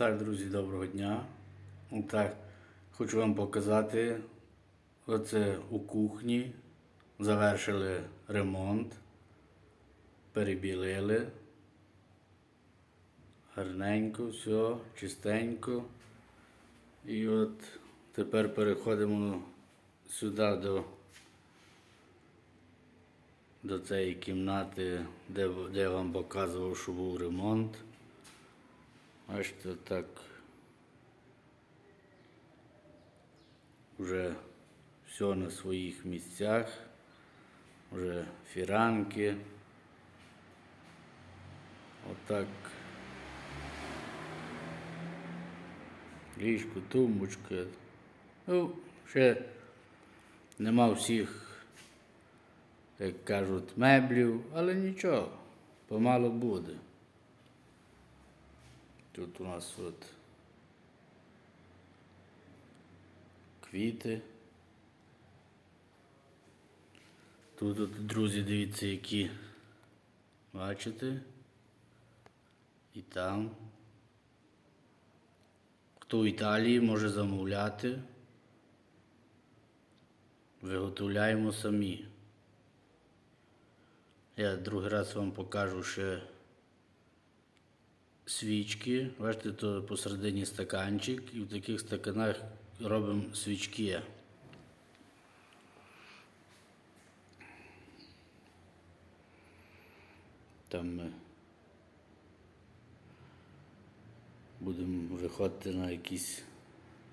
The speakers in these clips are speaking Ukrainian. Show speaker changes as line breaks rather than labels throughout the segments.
Так, друзі, доброго дня. Так, хочу вам показати. Оце у кухні. Завершили ремонт. Перебілили. Гарненько, все, чистенько. І от тепер переходимо сюди до, до цієї кімнати, де, де я вам показував, що був ремонт. Бачите, так. Вже все на своїх місцях, вже фіранки. Отак. Ліжко, тумбочка. Ну, ще нема всіх, як кажуть, меблів, але нічого, помало буде. Тут у нас от квіти. Тут, от, друзі, дивіться, які бачите. І там. Хто в Італії може замовляти. Виготовляємо самі. Я другий раз вам покажу ще свічки. Бачите, то посередині стаканчик, і в таких стаканах робимо свічки. Там ми будемо виходити на якісь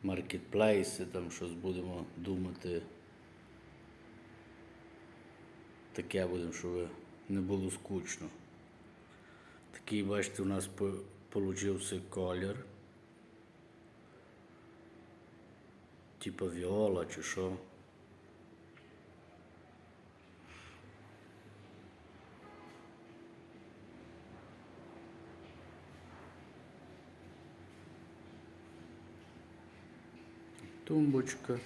маркетплейси, там щось будемо думати. Таке будемо, щоб не було скучно. Такий, бачите, у нас получився колір. Типа віола чи що. Тумбочка.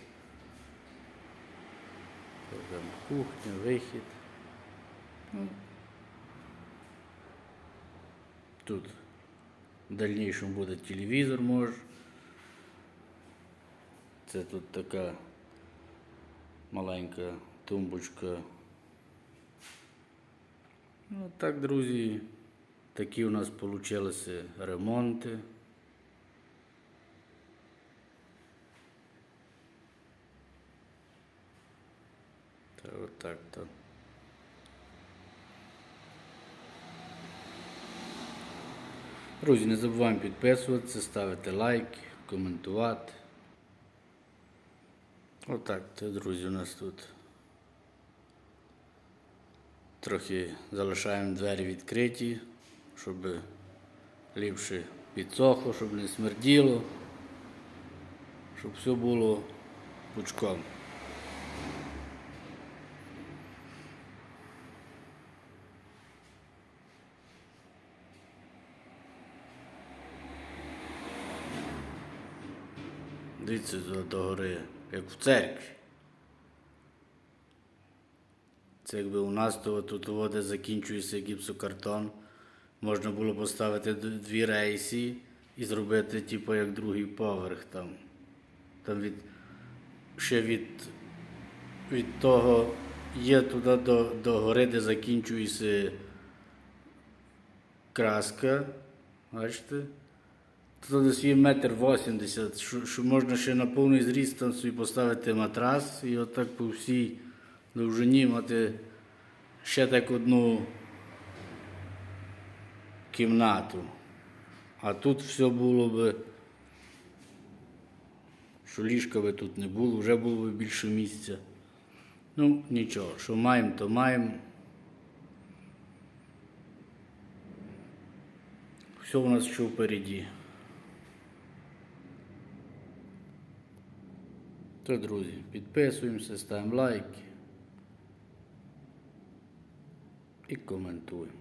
Кухня, вихід. Ну, Тут в дальнейшем буде телевізор може. Це тут така маленька тумбочка. Ну так, друзі, такі у нас получилися ремонти. Та отак то. Друзі, не забуваємо підписуватися, ставити лайки, коментувати. Отак, це, друзі, у нас тут трохи залишаємо двері відкриті, щоб ліпше підсохло, щоб не смерділо, щоб все було пучком. Дивіться до, гори, як в церкві. Це якби у нас то тут вода закінчується гіпсокартон. Можна було поставити дві рейсі і зробити, типу, як другий поверх там. Там від ще від, від того є туди до, до гори, де закінчується краска. Бачите? Тут десь є метр вісімдесят, що, що можна ще на повний зріст там собі поставити матрас і отак по всій довжині мати ще так одну кімнату. А тут все було би, що ліжка би тут не було, вже було б більше місця. Ну, нічого, що маємо, то маємо. Все у нас ще впереді. То, друзі, підписуємося, ставимо лайки і коментуємо.